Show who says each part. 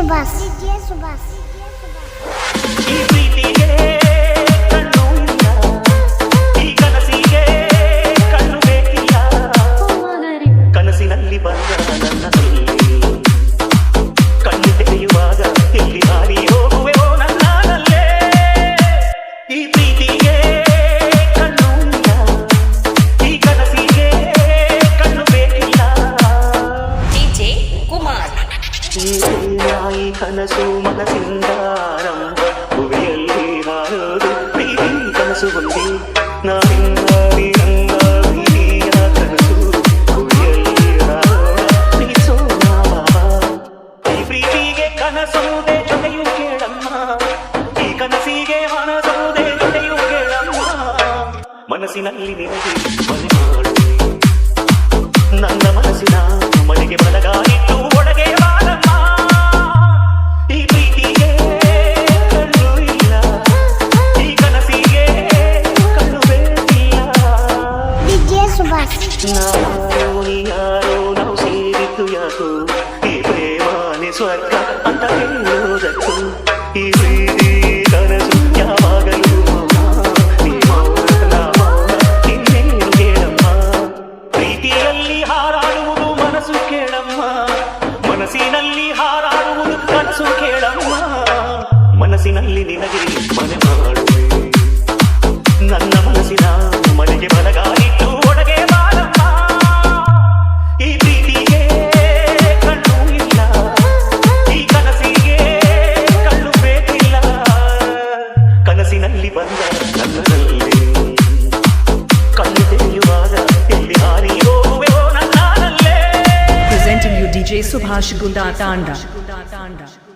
Speaker 1: ಸುಭಾಷ್ ಸುಭಾಷ್ ಕನಸಿನಲ್ಲಿ ಬಂದ ನನ್ನ ಕಣ್ಣು ತೆರೆಯುವಾಗ ಇಲ್ಲಿ ಹಾರಿ ಹೋಗುವೆ ನನ್ನಲ್ಲೇ ಈ ಪ್ರೀತಿಗೆ ಕಣ್ಣು ಈ ಕನಸಿಗೆ ಕಣ್ಣು ಬೇಕಿಲ್ಲ.
Speaker 2: ಡಿಜೆ ಕುಮಾರ್.
Speaker 1: ಈ ನಾಯಿ ಕನಸು ಮನಸ್ಸಿಂದ ಆರಂಭ ಭುವಿಯಲ್ಲಿ ಹಾರೋದು ಪ್ರೀತಿ ಕನಸು ಹೊಂದಿ ನಾನಿಂದ ನೀನಂದ ಪ್ರೀತಿಯ ಕನಸು ಭುವಿಯಲ್ಲಿ ಹಾರೋಣ ಪ್ರೀತಿಸೋಣ ಬಾಬಾ. ಈ ಪ್ರೀತಿಗೆ ಕನಸುವುದೇ ಜೊತೆಯು ಕೇಳಮ್ಮ ಈ ಕನಸಿಗೆ ಹಣಸುವುದೇ ಜೊತೆಯು ಕೇಳಮ್ಮ ಮನಸ್ಸಿನಲ್ಲಿ ನಿನಗೆ ಮನೆ ನಾವು ಸೇರಿದ್ದು ಯಾಕೋ ಈ ಪ್ರೇಮಾನೆ ಸ್ವರ್ಗ ಅಂತ ಹೇಳೋದಕ್ಕೂ ಈ ಪ್ರೀತಿ ಕನಸು ಯಾವಾಗಲೂ ಮೌನ ನೀ ಮೌನ ನಾ ಮೌನ ಇನ್ನೇನು ಕೇಳಮ್ಮ ಪ್ರೀತಿಯಲ್ಲಿ ಹಾರಾಡುವುದು ಮನಸ್ಸು ಕೇಳಮ್ಮ ಮನಸ್ಸಿನಲ್ಲಿ ಹಾರಾಡುವುದು ಕನಸು ಕೇಳಮ್ಮ ಮನಸ್ಸಿನಲ್ಲಿ ನಿನಗೆ ಮನೆ ಮಾಡುವೆ ನನ್ನ ಮನಸ್ಸಿನ
Speaker 3: Presenting you DJ Subhash Gunda Tanda.